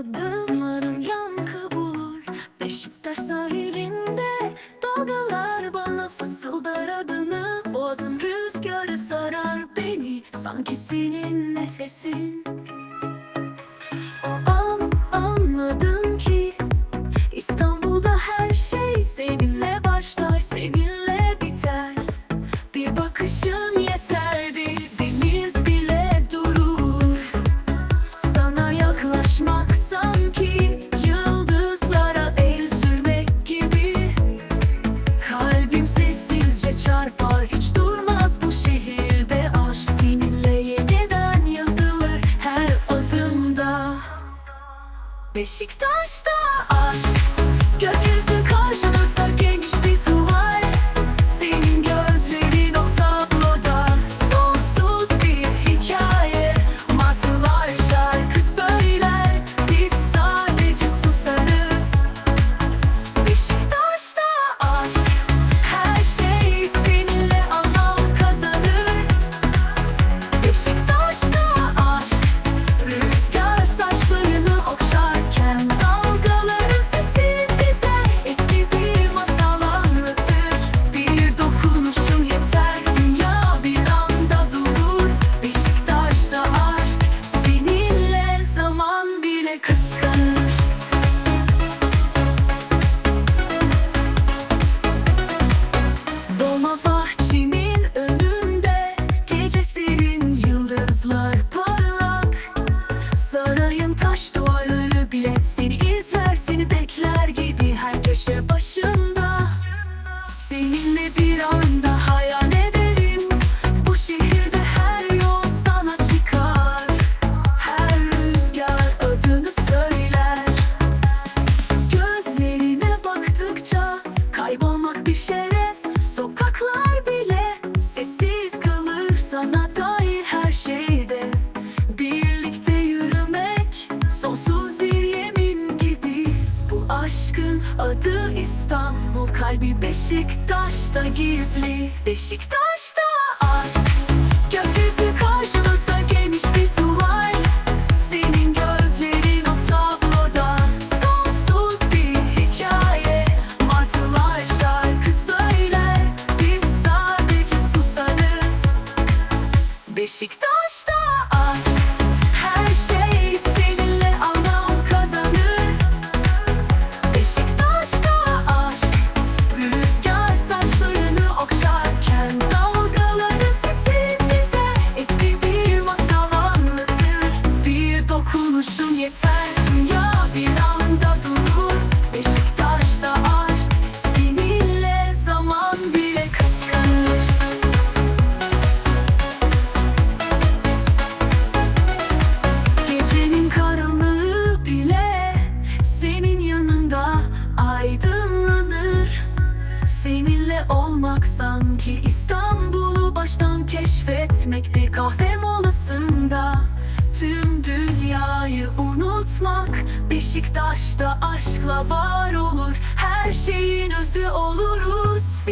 adımlarım yankı bulur. Beşiktaş sahilinde dalgalar bana fısıldar adını. Boğazın rüzgarı sarar beni. Sanki senin nefesin Beşiktaş'ta aşk Gökyüzü taş duvarları bile Seni izler seni bekler gibi Her köşe başında. Seninle bir anda hayal ederim. Bu şehirde her yol sana çıkar. Her rüzgar adını söyler. Gözlerine baktıkça kaybolmak bir şeref adı İstanbul kalbi Beşiktaş'ta gizli. Beşiktaş'ta aşk Gökyüzü karşımızda geniş bir tuval. Senin gözlerin o tabloda Sonsuz bir hikaye. Martılar şarkı söyler Biz sadece susarız. Beşiktaş'ta Seninle olmak sanki İstanbul'u baştan keşfetmek bir kahve molasında Tüm dünyayı unutmak. Beşiktaş'ta aşkla var olur Her şeyin özü oluruz. Gökyüzü